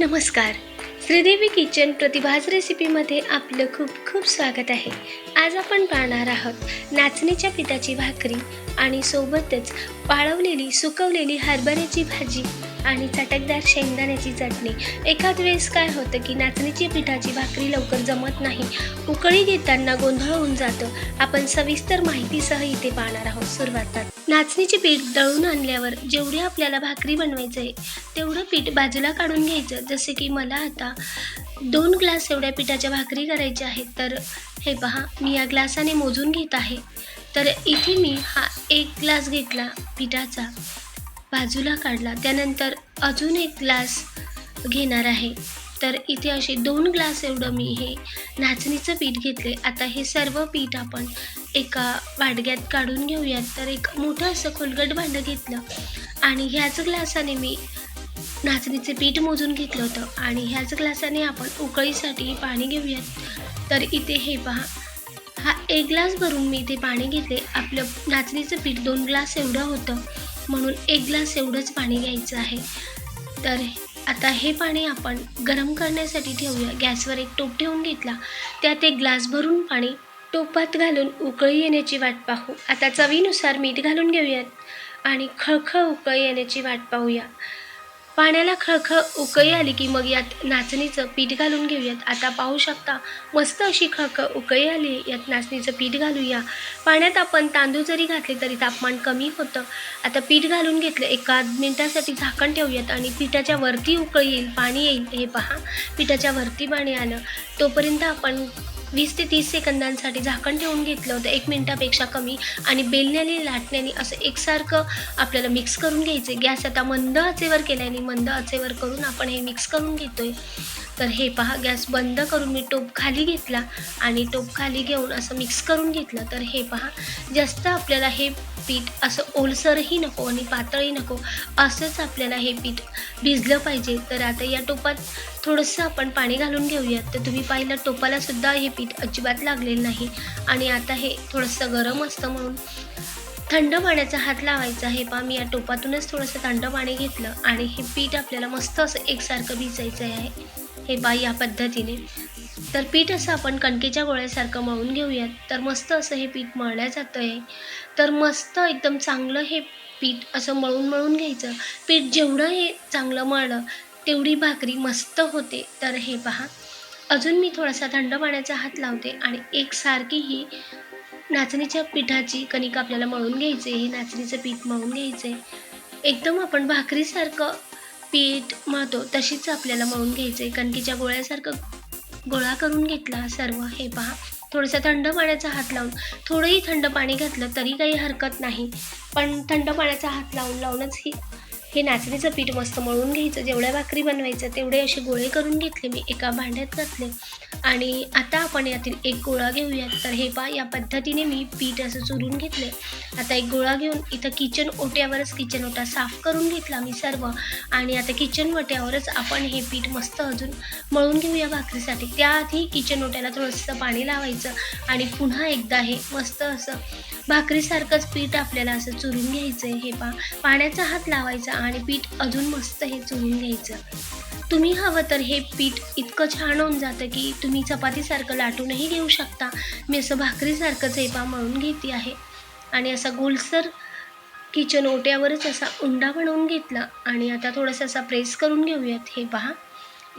नमस्कार. श्रीदेवी किचन प्रतिभाज रेसिपीमध्ये आपलं खूप खूप स्वागत आहे. आज आपण पाहणार आहोत नाचणीच्या पिठाची भाकरी आणि सोबतच पाळवलेली सुकवलेली हरभऱ्याची भाजी आणि चटकदार शेंगदाण्याची चटणी. एखाद वेळेस काय होतं की नाचणीची पिठाची भाकरी लवकर जमत नाही. उकळी घेताना गोंधळ होऊन जातं. आपण सविस्तर माहितीसह इथे पाहणार आहोत सुरुवातात. नाचणीचे पीठ दळून आणल्यावर जेवढी आपल्याला भाकरी बनवायचं आहे तेवढं पीठ बाजूला काढून घ्यायचं. जसे की मला आता दोन ग्लास एवढ्या पिठाच्या भाकरी करायच्या आहेत तर हे पहा मी या ग्लासाने मोजून घेत आहे. तर इथे मी हा एक ग्लास घेतला पिठाचा बाजूला काढला. त्यानंतर अजून एक ग्लास घेणार आहे. तर इथे असे दोन ग्लास एवढं मी हे नाचणीचं पीठ घेतले आता हे सर्व पीठ आपण एका वाडग्यात काढून घेऊयात. तर एक मोठं असं खोलगट भांडं घेतलं आणि ह्याच ग्लासाने मी नाचणीचे पीठ मोजून घेतलं होतं. आणि ह्याच ग्लासाने आपण उकळीसाठी पाणी घेऊयात. तर इथे हे पहा. हा एक ग्लास भरून मी इथे पाणी घेतले आपलं नाचणीचं पीठ दोन ग्लास एवढं होतं. म्हणून एक ग्लास एवढंच पाणी घ्यायचं आहे. तर आता हे पाणी आपण गरम करण्यासाठी ठेवूया. गॅसवर एक टोप ठेवून घेतला. त्यात एक ग्लास भरून पाणी टोपात घालून उकळी येण्याची वाट पाहू. आता चवीनुसार मीठ घालून घेऊयात आणि खळखळ उकळी येण्याची वाट पाहूया. पाण्याला खळखळ उकळी आली की मग यात नाचणीचं पीठ घालून घेऊयात. आता पाहू शकता मस्त अशी खळखळ उकळी आली यात नाचणीचं पीठ घालूया. पाण्यात आपण तांदूळ जरी घातले तरी तापमान कमी होतं. आता पीठ घालून घेतलं एका मिनटासाठी झाकण ठेवूयात आणि पिठाच्या वरती उकळी येईल पाणी येईल. हे पहा पिठाच्या वरती पाणी आलं. तोपर्यंत आपण वीस ते तीस सेकंदांसाठी झाकण ठेवून घेतलं होतं एक मिनटापेक्षा कमी. आणि बेलण्याने लाटण्याने असं एकसारखं आपल्याला मिक्स करून घ्यायचं गॅस आता मंद आचेवर केल्याने मंद आचेवर करून आपण हे मिक्स करून घेतोय. तर हे पहा गॅस बंद करून मी टोप खाली घेतला आणि टोप खाली घेऊन असं मिक्स करून घेतलं. तर हे पहा जास्त आपल्याला हे पीठ असं ओलसरही नको आणि पातळही नको असंच आपल्याला हे पीठ भिजलं पाहिजे. तर आता या टोपात थोडंसं आपण पाणी घालून घेऊयात. तर तुम्ही पाहिलं टोपालासुद्धा हे पीठ अजिबात लागलेलं नाही. आणि आता हे थोडंसं गरम असतं म्हणून थंड पाण्याचा हात लावायचा. हे पहा मी या टोपातूनच थोडंसं थंड पाणी घेतलं आणि हे पीठ आपल्याला मस्त असं एकसारखं भिजायचं आहे. हे बा या पद्धतीने. तर पीठ असं आपण कणकेच्या गोळ्यासारखं मळून घेऊयात. तर मस्त असं हे पीठ मळलं जातं आहे तर मस्त एकदम चांगलं हे पीठ असं मळून मळून घ्यायचं. पीठ जेवढं हे चांगलं मळलं तेवढी भाकरी मस्त होते. तर हे पहा. अजून मी थोडासा थंड पाण्याचा हात लावते आणि एकसारखी ही नाचणीच्या पिठाची कणिका आपल्याला मळून घ्यायचे हे नाचणीचं पीठ मळून घ्यायचे एकदम आपण भाकरीसारखं पीठ मळतो तशीच आपल्याला मळून घ्यायचं आहे कणकीच्या गोळ्यासारखं गोळा करून घेतला सर्व हे पहा. थोडंसं थंड पाण्याचा हात लावून थोडंही थंड पाणी घातलं तरी काही हरकत नाही. पण थंड पाण्याचा हात लावून लावूनच ही हे नाचणीचं पीठ मस्त मळून घ्यायचं. जेवढ्या भाकरी बनवायचं तेवढे असे गोळे करून घेतले मी एका भांड्यात घातले. आणि आता आपण यातील एक गोळा घेऊयात. तर हे पा या पद्धतीने मी पीठ असं चुरून घेतले आता एक गोळा घेऊन इथं किचन ओट्यावरच किचन ओटा साफ करून घेतला मी सर्व. आणि आता किचन ओट्यावरच आपण हे पीठ मस्त अजून मळून घेऊया भाकरीसाठी. त्याआधी किचन ओट्याला थोडंसं पाणी लावायचं आणि पुन्हा एकदा हे मस्त असं भाकरीसारखंच पीठ आपल्याला असं चुरून घ्यायचं आहे हे पा पाण्याचा हात लावायचा आणि पीठ अजून मस्त हे चोळून घ्यायचं. तुम्ही हवं तर हे पीठ इतकं छान होऊन जातं की तुम्ही चपातीसारखं लाटूनही घेऊ शकता. मी असं भाकरीसारखं हे पा मळून घेते आहे. आणि असा गोलसर किचन ओट्यावरच असा उंडा बनवून घेतला. आणि आता थोडंसं असा प्रेस करून घेऊयात. हे पहा.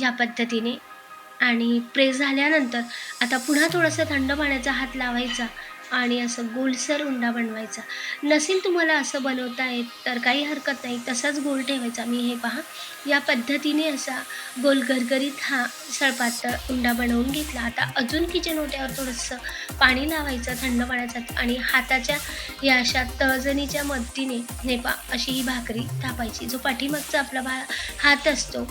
या पद्धतीने. आणि प्रेस झाल्यानंतर आता पुन्हा थोडासा थंड पाण्याचा हात लावायचा. आणि असं गोलसर उंडा बनवायचा. नसेल तुम्हाला असं बनवता येत तर काही हरकत नाही तसाच गोल ठेवायचा. मी हे पहा या पद्धतीने असा गोल गरगरीत हा सळपातळ उंडा बनवून घेतला. आता अजून किचन ओट्यावर थोडंसं पाणी लावायचं थंड पाण्याचं आणि हाताच्या या अशा तळजणीच्या मदतीने नेपा अशी ही भाकरी थापायची. जो पाठीमागचा आपला भा हात असतो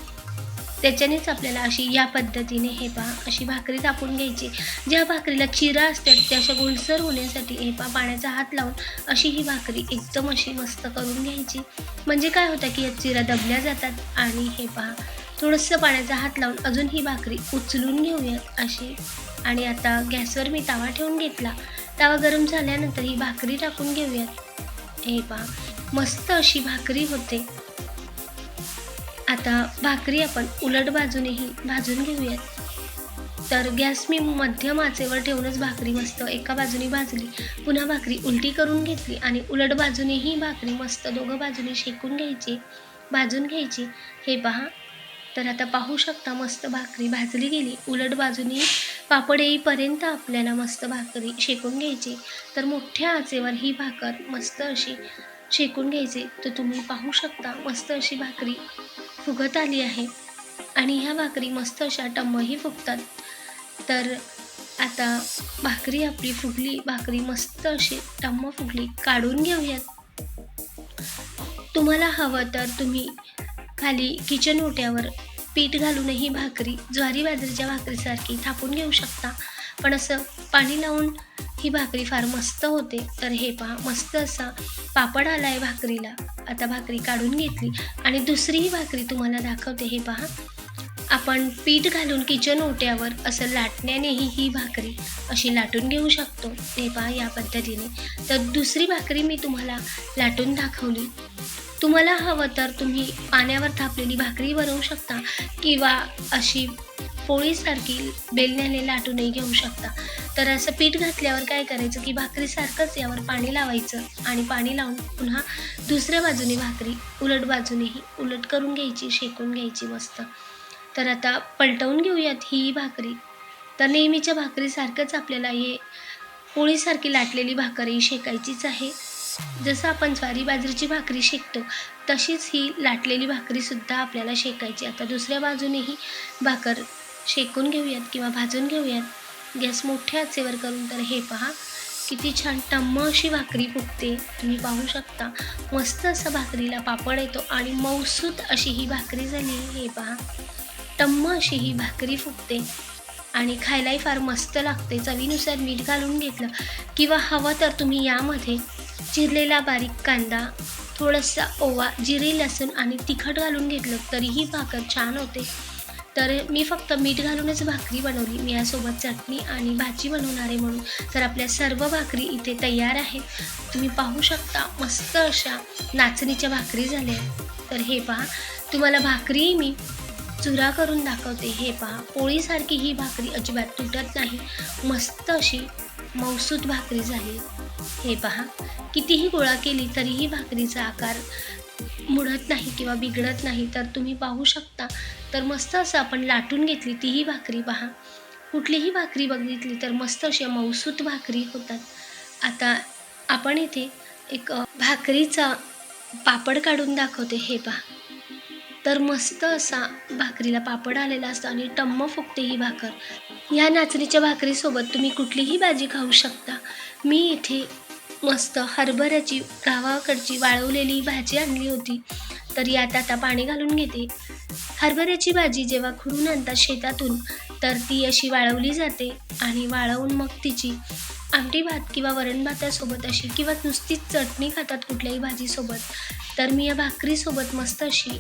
त्याच्यानेच आपल्याला अशी या पद्धतीने हे पहा अशी भाकरी तापून घ्यायची. ज्या भाकरीला चिरा असतात त्या अशा गोलसर होण्यासाठी हे पहा पाण्याचा हात लावून अशी ही भाकरी एकदम अशी मस्त करून घ्यायची. म्हणजे काय होतं की या चिरा दबल्या जातात आणि हे पहा थोडंसं पाण्याचा हात लावून अजून ही भाकरी उचलून घेऊयात अशी. आणि आता गॅसवर मी तावा ठेवून घेतला. तावा गरम झाल्यानंतर ही भाकरी टाकून घेऊयात. हे पहा मस्त अशी भाकरी होते. आता भाकरी आपण उलट बाजूनेही भाजून घेऊयात. तर गॅस मी मध्यम आचेवर ठेवूनच भाकरी मस्त एका बाजूने भाजली पुन्हा भाकरी उलटी करून घेतली आणि उलट बाजूनेही भाकरी मस्त दोघं बाजूने शेकून घ्यायची भाजून घ्यायची. हे पहा. तर आता पाहू शकता मस्त भाकरी भाजली गेली. उलट बाजूने पापड येईपर्यंत आपल्याला मस्त भाकरी शेकून घ्यायची. तर मोठ्या आचेवर ही भाकर मस्त अशी शेकून घ्यायची. तर तुम्ही पाहू शकता मस्त अशी भाकरी फुगत आली आहे. आणि ह्या भाकरी मस्त अशा टम्मही फुगतात. तर आता भाकरी आपली फुगली भाकरी मस्त अशी टम्म फुगली काढून घेऊयात. तुम्हाला हवं तर तुम्ही खाली किचन ओट्यावर पीठ घालूनही भाकरी ज्वारी बाजरीच्या भाकरीसारखी थापून घेऊ शकता. पण असं पाणी लावून ही भाकरी फार मस्त होते. तर हे पहा मस्त असा पापड आला आहे भाकरीला. आता भाकरी काढून घेतली. आणि दुसरीही भाकरी तुम्हाला दाखवते हे पहा. आपण पीठ घालून किचन ओट्यावर असं लाटण्यानेही ही भाकरी अशी लाटून घेऊ शकतो. हे पहा या पद्धतीने. तर दुसरी भाकरी मी तुम्हाला लाटून दाखवली. तुम्हाला हवं तर तुम्ही पाण्यावर थापलेली भाकरी बनवू शकता किंवा अशी पोळीसारखी बेलण्याने लाटूनही घेऊ शकता. तर असं पीठ घातल्यावर काय करायचं की भाकरीसारखंच यावर पाणी लावायचं आणि पाणी लावून पुन्हा दुसऱ्या बाजूने भाकरी उलट बाजूनेही उलट करून घ्यायची शेकून घ्यायची मस्त. तर आता पलटवून घेऊयात ही भाकरी. तर नेहमीच्या भाकरीसारखंच आपल्याला हे पोळीसारखी लाटलेली भाकरी शेकायचीच आहे. जसं आपण ज्वारी बाजरीची भाकरी शेकतो तशीच ही लाटलेली भाकरीसुद्धा आपल्याला शेकायची. आता दुसऱ्या बाजूनेही भाकर शेकून घेऊयात किंवा भाजून घेऊयात. गॅस मोठ्या आचेवर करून तर हे पहा किती छान टम्म अशी भाकरी फुगते. तुम्ही पाहू शकता मस्त असा भाकरीला पापड येतो आणि मौसूत अशी ही भाकरी झाली. हे पहा टम्म अशी ही भाकरी फुगते आणि खायलाही फार मस्त लागते. चवीनुसार मीठ घालून घेतलं किंवा हवं तर तुम्ही यामध्ये चिरलेला बारीक कांदा थोडासा ओवा जिरे लसूण आणि तिखट घालून घेतलं तरीही भाकर छान होते. तर मी फक्त मीठ घालूनच भाकरी बनवली. मी यासोबत चटणी आणि भाजी बनवणार आहे म्हणून. तर आपल्या सर्व भाकरी इथे तयार आहेत. तुम्ही पाहू शकता मस्त अशा नाचणीच्या भाकरी झाल्या तर हे पहा तुम्हाला भाकरी मी चुरा करून दाखवते. हे पहा पोळीसारखी ही भाकरी अजिबात तुटत नाही. मस्त अशी मौसूद भाकरी झाली. हे पहा कितीही गोळा केली तरीही भाकरीचा आकार मुडत नाही किंवा बिघडत नाही तर तुम्ही पाहू शकता. तर मस्त असं आपण लाटून घेतली तीही भाकरी पहा. कुठलीही भाकरी बघितली तर मस्त अशा मौसूत भाकरी होतात. आता आपण इथे एक भाकरीचा पापड काढून दाखवते हे पहा. तर मस्त असा भाकरीला पापड आलेला असतो आणि टम्म फुगते ही भाकर. या नाचणीच्या भाकरीसोबत तुम्ही कुठलीही भाजी खाऊ शकता. मी इथे मस्त हरभऱ्याची गावाकडची वाळवलेली भाजी आणली होती. तर यात आता पाणी घालून घेते. हरभऱ्याची भाजी जेव्हा खुडून आणतात शेतातून तर ती अशी वाळवली जाते आणि वाळवून मग तिची आमटी भात किंवा वरण भातासोबत अशी किंवा नुसतीच चटणी खातात कुठल्याही भाजीसोबत. तर मी या भाकरीसोबत मस्त अशी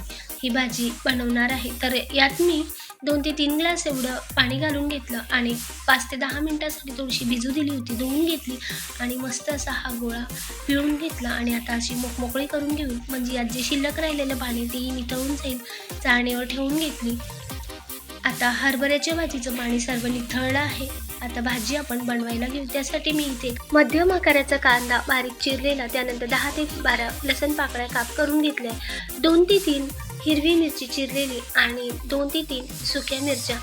ही भाजी बनवणार आहे. तर यात मी दोन ते तीन ग्लास एवढं पाणी घालून घेतलं आणि पाच ते दहा मिनटासाठी थोडीशी भिजू दिली होती धुवून घेतली आणि मस्त असा हा गोळा पिळून घेतला आणि आता अशी मोकमोकळी करून घेऊन म्हणजे यात जे शिल्लक राहिलेलं पाणी तेही निथळून जाईल चाळणीवर ठेवून घेतली. आता हरभऱ्याच्या भाजीचं पाणी सर्व निथळलं आहे. आता भाजी आपण बनवायला घेऊ. त्यासाठी मी इथे मध्यम आकाराचा कांदा बारीक चिरलेला त्यानंतर दहा ते बारा लसण पाकळ्या काप करून घेतल्या. दोन ते तीन हिरवी मिरची चिरलेली आणि दोन ते तीन सुक्या मिरच्या.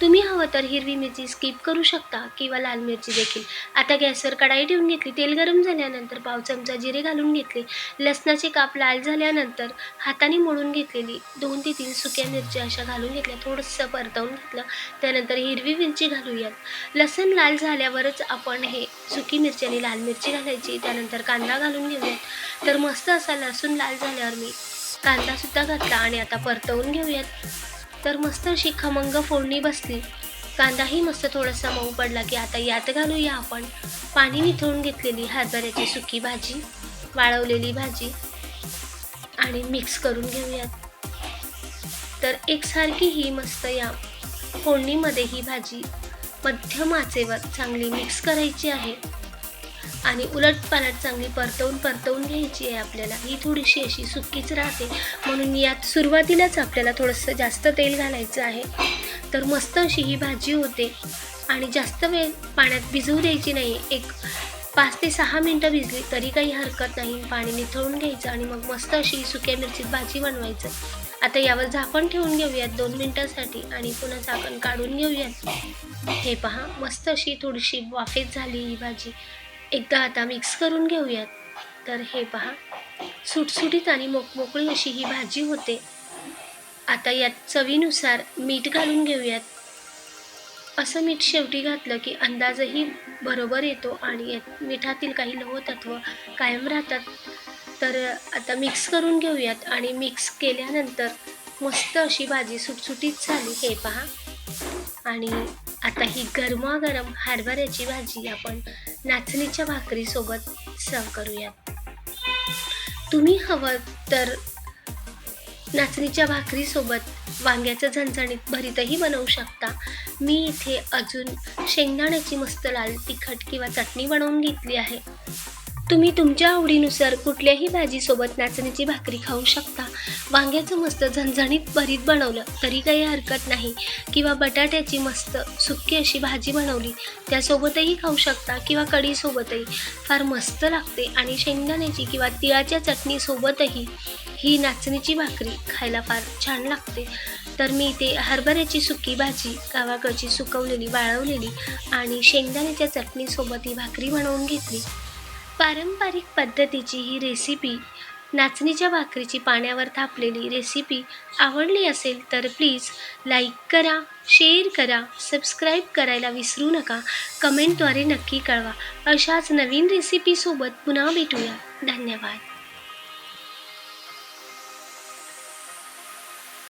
तुम्ही हवं तर हिरवी मिरची स्किप करू शकता किंवा लाल मिरची देखील. आता गॅसवर कढाई ठेवून घेतली तेल गरम झाल्यानंतर पाव चमचा जिरे घालून घेतले. लसणाचे काप लाल झाल्यानंतर हाताने मोडून घेतलेली दोन ते तीन सुक्या मिरच्या अशा घालून घेतल्या थोडंसं परतवून घेतलं. त्यानंतर हिरवी मिरची घालूयात. लसण लाल झाल्यावरच आपण हे सुकी मिरची आणि लाल मिरची घालायची. त्यानंतर कांदा घालून घेऊयात. तर मस्त असा लसूण लाल झाल्यावर मी कांदासुद्धा घातला आणि आता परतवून घेऊयात. तर मस्त अशी खमंग फोडणी बसली. कांदाही मस्त थोडासा मऊ पडला की आता यात घालूया आपण. पाणी निथळून घेतलेली हरभऱ्याची सुकी भाजी वाळवलेली भाजी आणि मिक्स करून घेऊयात. तर एकसारखी ही मस्त या फोडणीमध्ये ही भाजी मध्यम आचेवर चांगली मिक्स करायची आहे. आणि उलट पालट चांगली परतवून परतवून घ्यायची आहे आपल्याला. ही थोडीशी अशी सुकीच राहते. म्हणून यात सुरुवातीलाच आपल्याला थोडंसं जास्त तेल घालायचं आहे. तर मस्त अशी ही भाजी होते. आणि जास्त वेळ पाण्यात भिजवू द्यायची नाही. एक पाच ते सहा मिनटं भिजली तरी काही हरकत नाही. पाणी निथळून घ्यायचं आणि मग मस्त अशी सुक्या मिरचीत भाजी बनवायचं. आता यावर झाकण ठेवून घेऊयात दोन मिनटासाठी आणि पुन्हा झाकण काढून घेऊयात. हे पहा मस्त अशी थोडीशी वाफेत झाली ही भाजी. एकदा आता मिक्स करून घेऊयात. तर हे पहा. सुटसुटीत आणि मोकमोकळी अशी ही भाजी होते. आता यात चवीनुसार मीठ घालून घेऊयात. असं मीठ शेवटी घातलं की अंदाजही बरोबर येतो आणि यात मिठातील काही लोह तत्व कायम राहतात. तर आता मिक्स करून घेऊयात आणि मिक्स केल्यानंतर मस्त अशी भाजी सुटसुटीत झाली. हे पहा. आणि आता ही गरमागरम हरभऱ्याची भाजी आपण नाचणीच्या भाकरीसोबत सर्व करूयात. तुम्ही हवं तर नाचणीच्या भाकरीसोबत वांग्याचं झणझणीत भरीतही बनवू शकता. मी इथे अजून शेंगदाण्याची मस्त लाल तिखट किंवा चटणी बनवून घेतली आहे. तुम्ही तुमच्या आवडीनुसार कुठल्याही भाजीसोबत नाचणीची भाकरी खाऊ शकता. वांग्याचं मस्त झणझणीत भरीत बनवलं तरी काही हरकत नाही. किंवा बटाट्याची मस्त सुकी अशी भाजी बनवली त्यासोबतही खाऊ शकता किंवा कढीसोबतही. फार मस्त लागते आणि शेंगदाण्याची किंवा तिळाच्या चटणीसोबतही ही नाचणीची भाकरी खायला फार छान लागते. तर मी इथे हरभऱ्याची सुकी भाजी गावाकडची सुकवलेली वाळवलेली आणि शेंगदाण्याच्या चटणीसोबत ही भाकरी बनवून घेतली. पारंपरिक पद्धतीची ही रेसिपी नाचणीच्या भाकरीची पाण्यावर थापलेली रेसिपी आवडली असेल तर प्लीज लाईक करा शेअर करा सबस्क्राईब करायला विसरू नका. कमेंटद्वारे नक्की कळवा. अशाच नवीन रेसिपीसोबत पुन्हा भेटूया. धन्यवाद.